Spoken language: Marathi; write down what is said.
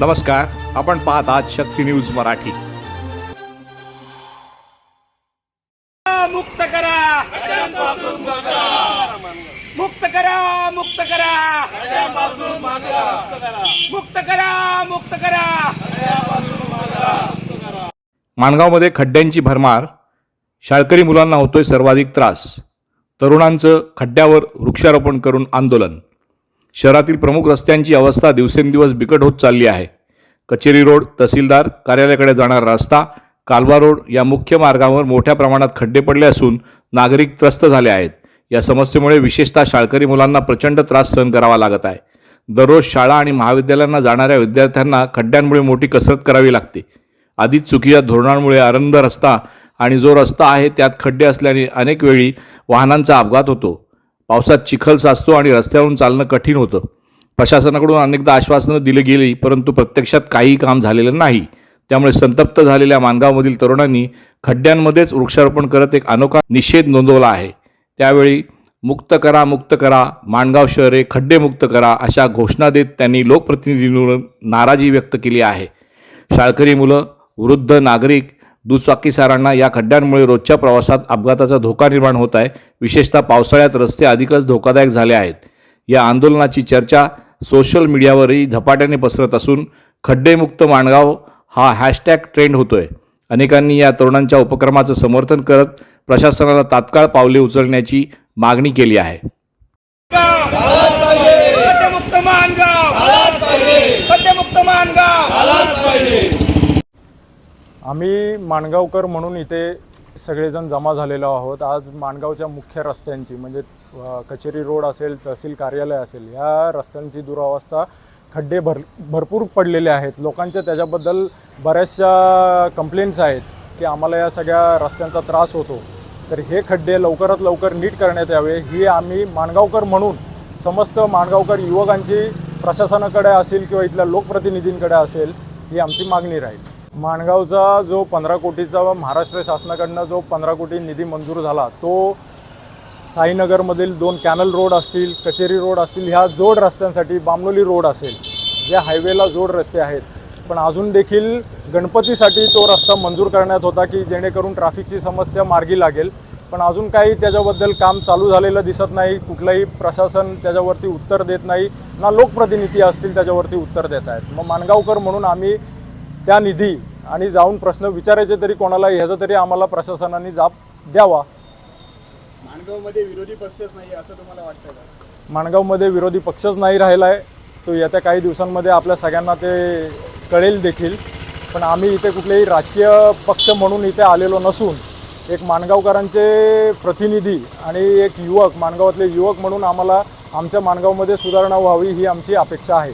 नमस्कार आपण पाहत आहात शक्ती न्यूज मराठी. मुक्त करा. मुक्त करा मुक्त करा. मुक्त करा मुक्त करा. माणगावमध्ये खड्ड्यांची भरमार शाळकरी मुलांना होतोय सर्वाधिक त्रास. तरुणांचं खड्ड्यावर वृक्षारोपण करून आंदोलन. शहरातील प्रमुख रस्त्यांची अवस्था दिवसेंदिवस बिकट होत चालली आहे. कचेरी रोड तहसीलदार कार्यालयाकडे जाणारा रस्ता कालवा रोड या मुख्य मार्गावर मोठ्या प्रमाणात खड्डे पडले असून नागरिक त्रस्त झाले आहेत. या समस्येमुळे विशेषतः शाळकरी मुलांना प्रचंड त्रास सहन करावा लागत आहे. दररोज शाळा आणि महाविद्यालयांना जाणाऱ्या विद्यार्थ्यांना खड्ड्यांमुळे मोठी कसरत करावी लागते. आधीच चुकीच्या धोरणांमुळे अरुंद रस्ता आणि जो रस्ता आहे त्यात खड्डे असल्याने अनेक वेळी वाहनांचा अपघात होतो. पावसात चिखल साचतो आणि रस्त्यावरून चालणं कठीण होतं. प्रशासनाकडून अनेकदा आश्वासनं दिली गेली परंतु प्रत्यक्षात काहीही काम झालेलं नाही. त्यामुळे संतप्त झालेल्या मानगावमधील तरुणांनी खड्ड्यांमध्येच वृक्षारोपण करत एक अनोखा निषेध नोंदवला आहे. त्यावेळी मुक्त करा मुक्त करा माणगाव शहरे खड्डे मुक्त करा अशा घोषणा देत त्यांनी लोकप्रतिनिधींवर नाराजी व्यक्त केली आहे. शाळकरी मुलं वृद्ध नागरिक दुचाकीसारांना या खड्ड्यांमुळे रोजच्या प्रवासात अपघाताचा धोका निर्माण होत आहे. विशेषतः पावसाळ्यात रस्ते अधिकच धोकादायक झाले आहेत. या आंदोलनाची चर्चा सोशल मीडियावरही झपाट्याने पसरत असून खड्डेमुक्त माणगाव हा हॅशटॅग ट्रेंड होतोय. अनेकांनी या तरुणांच्या उपक्रमाचं समर्थन करत प्रशासनाला तात्काळ पावले उचलण्याची मागणी केली आहे खड्डेमुक्त मानगाव खड्डेमुक्त मानगाव आम्ही माणगावकर म्हणून इथे सगळेजण जमा झालेलो आहोत. आज माणगावच्या मुख्य रस्त्यांची म्हणजे कचेरी रोड असेल तहसील कार्यालय असेल या रस्त्यांची दुरावस्था खड्डे भर भरपूर पडलेले आहेत. लोकांच्या त्याच्याबद्दल बऱ्याचशा कंप्लेंट्स आहेत की आम्हाला या सगळ्या रस्त्यांचा त्रास होतो. तर हे खड्डे लवकरात लवकर नीट करण्यात यावे. ही आम्ही माणगावकर म्हणून समस्त माणगावकर युवकांची प्रशासनाकडे असेल किंवा इथल्या लोकप्रतिनिधींकडे असेल ही आमची मागणी राहील. माणगावचा जो पंधरा कोटीचा महाराष्ट्र शासनाकडनं जो पंधरा कोटी निधी मंजूर झाला तो साईनगरमधील दोन कॅनल रोड असतील कचेरी रोड असतील ह्या जोड रस्त्यांसाठी बामलोली रोड असेल या हायवेला जोड रस्ते आहेत. पण अजून देखील गणपतीसाठी तो रस्ता मंजूर करण्यात होता की जेणेकरून ट्रॅफिकची समस्या मार्गी लागेल. पण अजून काही त्याच्याबद्दल काम चालू झालेलं दिसत नाही कुठलंही प्रशासन त्याच्यावरती उत्तर देत नाही ना लोकप्रतिनिधी असतील त्याच्यावरती उत्तर देत आहेत. मग माणगावकर म्हणून आम्ही त्या निधी आणि जाऊन प्रश्न विचारायचे तरी कोणाला ह्याचा तरी आम्हाला प्रशासनाने जाब द्यावा. माणगावमध्ये विरोधी पक्षच नाही असं तुम्हाला वाटतं का? माणगावमध्ये विरोधी पक्षच नाही राहिला आहे तो येत्या काही दिवसांमध्ये आपल्या सगळ्यांना ते कळेल देखील. पण आम्ही इथे कुठलेही राजकीय पक्ष म्हणून इथे आलेलो नसून एक माणगावकरांचे प्रतिनिधी आणि एक युवक माणगावातले युवक म्हणून आम्हाला आमच्या माणगावमध्ये सुधारणा व्हावी ही आमची अपेक्षा आहे.